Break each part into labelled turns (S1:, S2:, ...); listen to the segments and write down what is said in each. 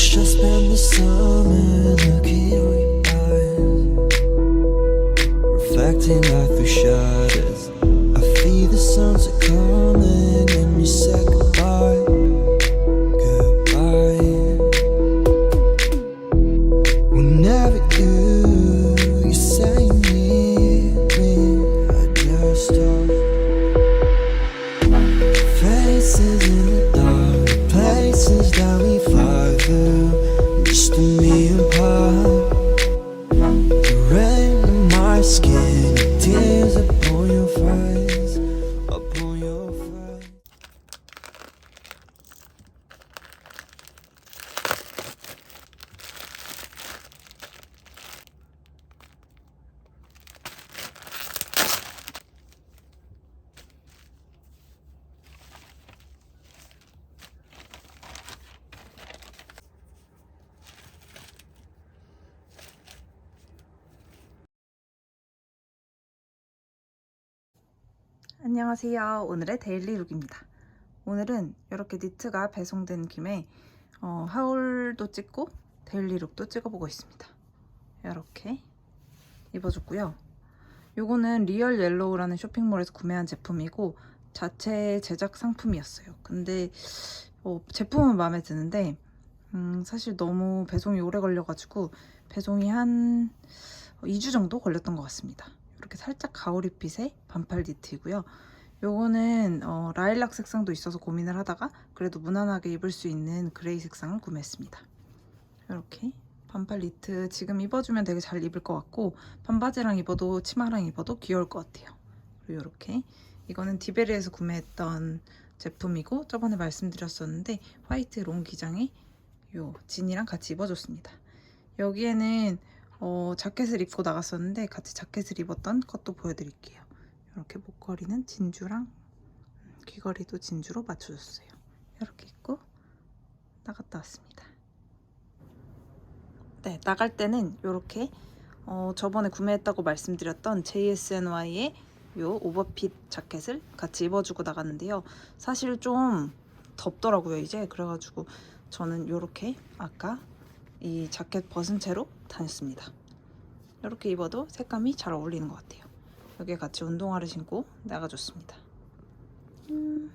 S1: wish I spent the summer looking at your eyes, reflecting light through shutters.
S2: 안녕하세요. 오늘의 데일리 룩입니다. 오늘은 이렇게 니트가 배송된 김에 어, 하울도 찍고 데일리 룩도 찍어보고 있습니다. 이렇게 입어줬고요. 요거는 리얼 옐로우라는 쇼핑몰에서 구매한 제품이고 자체 제작 상품이었어요. 근데 어, 제품은 마음에 드는데 음, 사실 너무 배송이 오래 걸려가지고 배송이 한 2주 정도 걸렸던 것 같습니다. 이렇게 살짝 가오리빛의 반팔 니트이고요. 요거는 어, 라일락 색상도 있어서 고민을 하다가 그래도 무난하게 입을 수 있는 그레이 색상을 구매했습니다. 이렇게 반팔 니트 지금 입어주면 되게 잘 입을 것 같고 반바지랑 입어도 치마랑 입어도 귀여울 것 같아요. 그리고 이렇게 이거는 디베리에서 구매했던 제품이고 저번에 말씀드렸었는데 화이트 롱 기장에 요 진이랑 같이 입어줬습니다. 여기에는 어, 자켓을 입고 나갔었는데 같이 자켓을 입었던 것도 보여드릴게요. 이렇게 목걸이는 진주랑 음, 귀걸이도 진주로 맞춰줬어요. 이렇게 입고 나갔다 왔습니다. 네, 나갈 때는 이렇게 어, 저번에 구매했다고 말씀드렸던 JSNY의 요 오버핏 자켓을 같이 입어주고 나갔는데요. 사실 좀 덥더라고요 이제 그래가지고 저는 이렇게 아까 이 자켓 벗은 채로 다녔습니다. 이렇게 입어도 색감이 잘 어울리는 것 같아요. 여기에 같이 운동화를 신고 나가줬습니다. 음.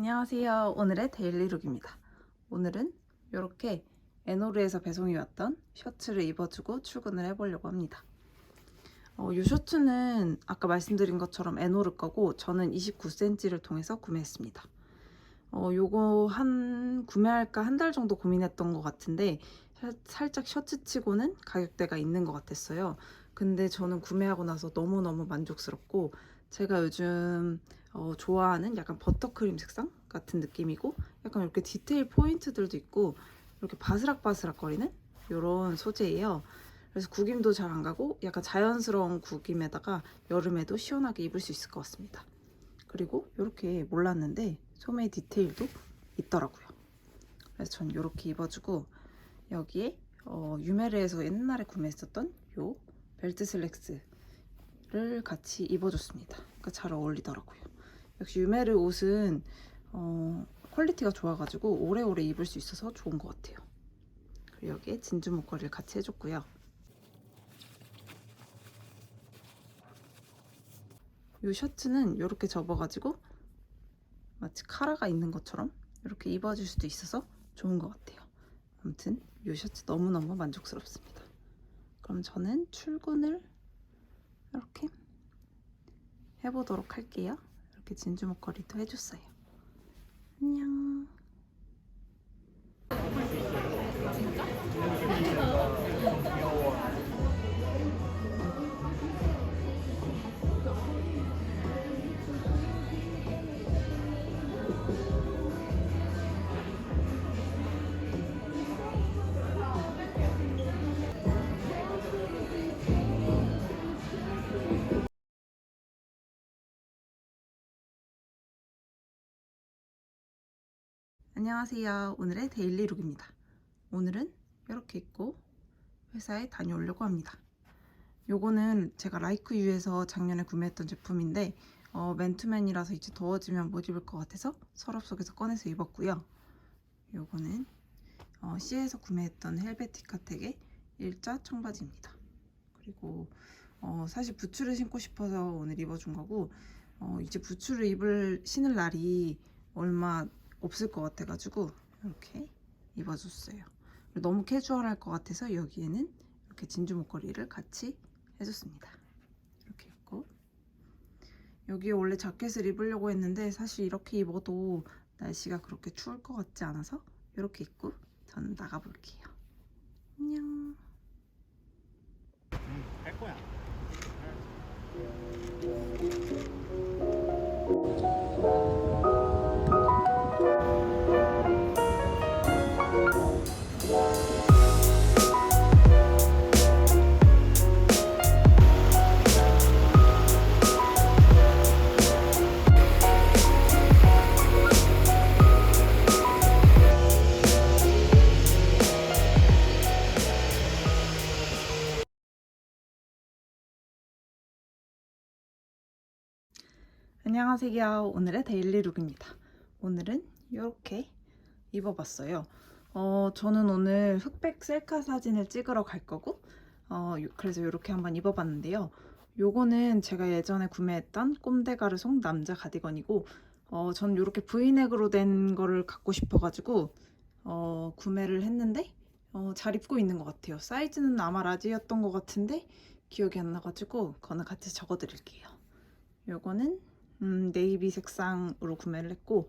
S2: 안녕하세요. 오늘의 데일리룩입니다. 오늘은 이렇게 에노르에서 배송이 왔던 셔츠를 입어주고 출근을 해보려고 합니다. 어, 이 셔츠는 아까 말씀드린 것처럼 에노르 거고 저는 29cm를 통해서 구매했습니다. 어, 요거 한 구매할까 한 달 정도 고민했던 것 같은데 사- 살짝 셔츠치고는 가격대가 있는 것 같았어요. 근데 저는 구매하고 나서 너무너무 만족스럽고 제가 요즘 어, 좋아하는 약간 버터크림 색상 같은 느낌이고 약간 이렇게 디테일 포인트들도 있고 이렇게 바스락바스락 거리는 이런 소재예요. 그래서 구김도 잘 안 가고 약간 자연스러운 구김에다가 여름에도 시원하게 입을 수 있을 것 같습니다. 그리고 이렇게 몰랐는데 소매 디테일도 있더라고요. 그래서 전 이렇게 입어주고 여기에 어, 유메르에서 옛날에 구매했었던 요 벨트 슬랙스를 같이 입어줬습니다. 그러니까 잘 어울리더라고요. 역시 유메르 옷은 어, 퀄리티가 좋아가지고 오래오래 입을 수 있어서 좋은 것 같아요. 그리고 여기에 진주 목걸이를 같이 해줬고요. 이 셔츠는 이렇게 접어가지고 마치 카라가 있는 것처럼 이렇게 입어줄 수도 있어서 좋은 것 같아요. 아무튼 이 셔츠 너무너무 만족스럽습니다. 그럼 저는 출근을 이렇게 해보도록 할게요. 이렇게 진주 목걸이도 해줬어요. 안녕. 안녕하세요. 오늘의 데일리 룩입니다. 오늘은 이렇게 입고 회사에 다녀오려고 합니다. 요거는 제가 라이크유에서 작년에 구매했던 제품인데 어, 맨투맨이라서 이제 더워지면 못 입을 것 같아서 서랍 속에서 꺼내서 입었고요. 요거는 어, C에서 구매했던 헬베티카텍의 일자 청바지입니다. 그리고 어, 사실 부츠를 신고 싶어서 오늘 입어준 거고 어, 이제 부츠를 입을 신을 날이 얼마 없을 것 같아가지고 이렇게 입어줬어요. 너무 캐주얼할 것 같아서 여기에는 이렇게 진주 목걸이를 같이 해줬습니다. 이렇게 입고 여기에 원래 자켓을 입으려고 했는데 사실 이렇게 입어도 날씨가 그렇게 추울 것 같지 않아서 이렇게 입고 저는 나가볼게요. 안녕.
S3: 할 거야.
S2: 안녕하세요. 오늘의 데일리 룩입니다. 오늘은 이렇게 입어봤어요. 어, 저는 오늘 흑백 셀카 사진을 찍으러 갈 거고, 어, 요- 그래서 이렇게 한번 입어봤는데요. 요거는 제가 예전에 구매했던 꼼데가르송 남자 가디건이고, 어, 전 이렇게 브이넥으로 된 거를 갖고 싶어가지고, 어, 구매를 했는데, 어, 잘 입고 있는 것 같아요. 사이즈는 아마 라지였던 것 같은데, 기억이 안 나가지고, 그거는 같이 적어드릴게요. 요거는 음, 네이비 색상으로 구매를 했고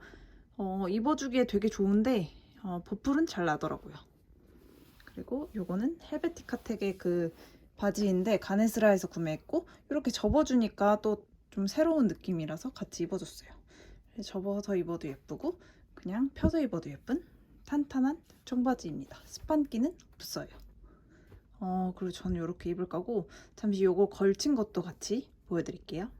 S2: 어, 입어주기에 되게 좋은데 어, 보풀은 잘 나더라고요. 그리고 요거는 헬베티카텍의 그 바지인데 가네스라에서 구매했고 이렇게 접어주니까 또 좀 새로운 느낌이라서 같이 입어줬어요. 접어서 입어도 예쁘고 그냥 펴서 입어도 예쁜 탄탄한 청바지입니다. 스판기는 없어요. 어, 그리고 저는 이렇게 입을 거고 잠시 요거 걸친 것도 같이 보여드릴게요.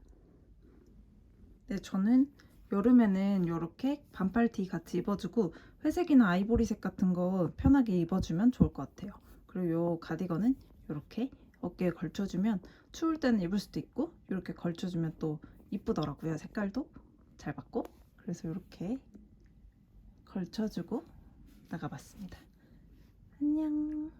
S2: 네, 저는 여름에는 이렇게 반팔티 같이 입어주고 회색이나 아이보리색 같은 거 편하게 입어주면 좋을 것 같아요. 그리고 요 가디건은 이렇게 어깨에 걸쳐주면 추울 때는 입을 수도 있고 이렇게 걸쳐주면 또 이쁘더라고요. 색깔도 잘 받고 그래서 이렇게 걸쳐주고 나가봤습니다. 안녕.